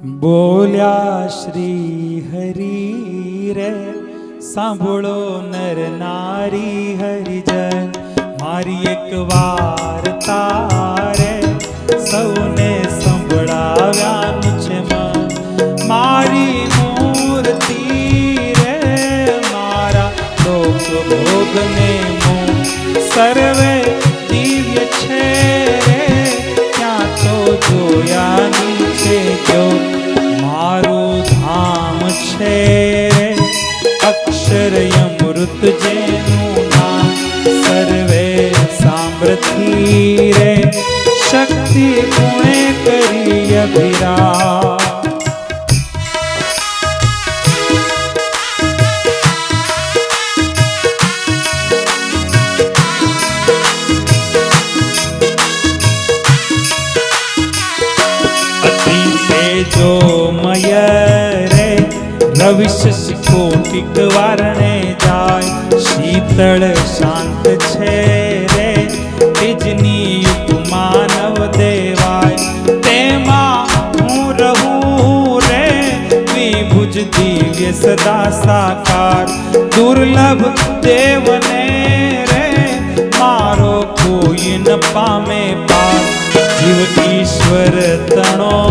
બોલ્યા શ્રી હરિ રે, સાંભળો નર નારી હરિજન, મારી એક વાર તારે સૌને સંભળાવ્યાનું છે મારી મૂર્તિ રે, મારા લોક ભોગને મો સર્વે रे शक्ति पुणे करी अभिरा। जो मय रे रविशस कोटिक वारणे जाय, शीतल शांत छे। સદા સાકાર. દુર્લભ દેવને રે મારો કોઈ ન પામે પાર. જીવ ઈશ્વર તણો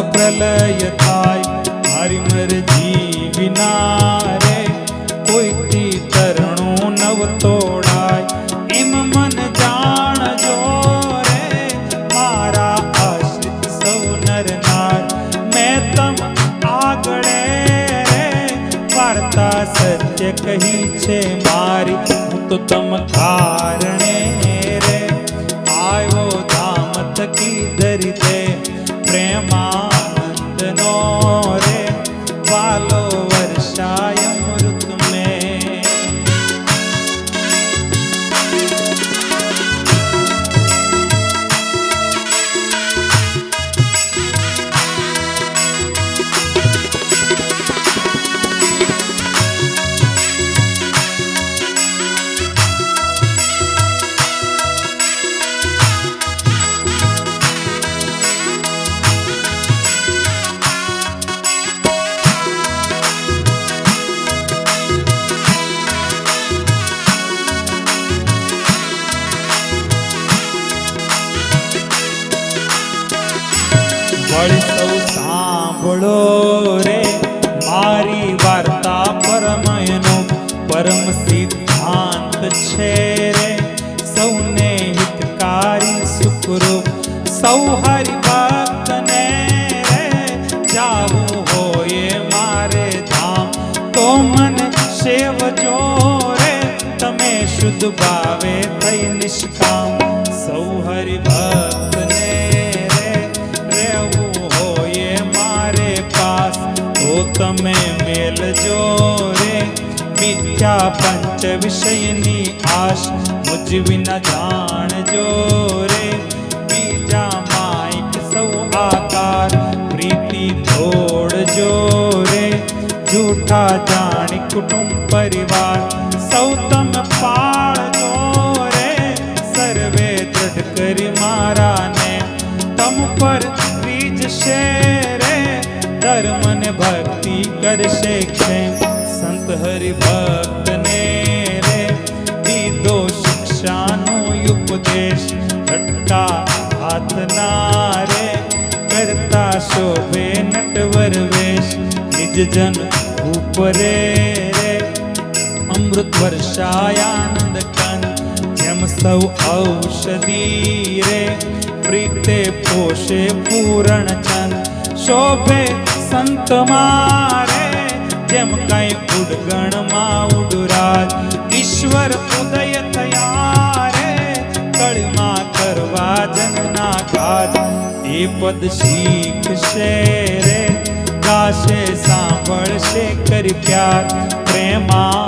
પ્રલય થાય મારી મરજી વિના રે કોઈથી તરણું નવ તોડાય એમ મન જાણજો રે મારા આશ્રિત સૌ નર નાર મેં તમ આગળે રે વાર્તા સત્ય કહી છે મારી હું તો તમ કારણે રે આવ્યો ધામ થકી ધરી દે પ્રેમાનંદનો No. વળી સૌ સાંભળો રે. મારી વાર્તા પરમયનો પરમ સિદ્ધાંત છે રે. સૌને હિતકારી સુખરૂપ સૌ હરિ ભક્તને રે. જાવું હોય મારે ધામ. તો મન સેવજો રે. તમે શુદ્ધ ભાવે થઈ નિષ્કામ. તમે મેલજો રે મિથ્યા પંચ વિષયની આશ મુજ વિના જાણજો રે બીજા માઇક સૌ આકાર પ્રીતિ થોડજો રે જૂઠા જાણી કુટુંબ પરિવાર કરશે ક્ષેમ સંત હરિ ભક્તને રે દીધો શિક્ષાનો ઉપદેશ ઝટકા હાથના રે કરતા શોભે નટવર વેશ નિજ જન ઉપરે રે અમૃત વર્ષાયાનંદ કંદ જેમ સૌ ઔષધિ રે પ્રીતે પોષે પૂરણ ચંદ શોભે સંત મારે જેમ કઈ ઉડગણમાં ઉડરાજ, ઈશ્વર ઉદય થયા રે. કળીમાં કરવા જનના કાજ એ પદ શીખશે રે. ગાશે, સાંભળશે કરી પ્યાર પ્રેમા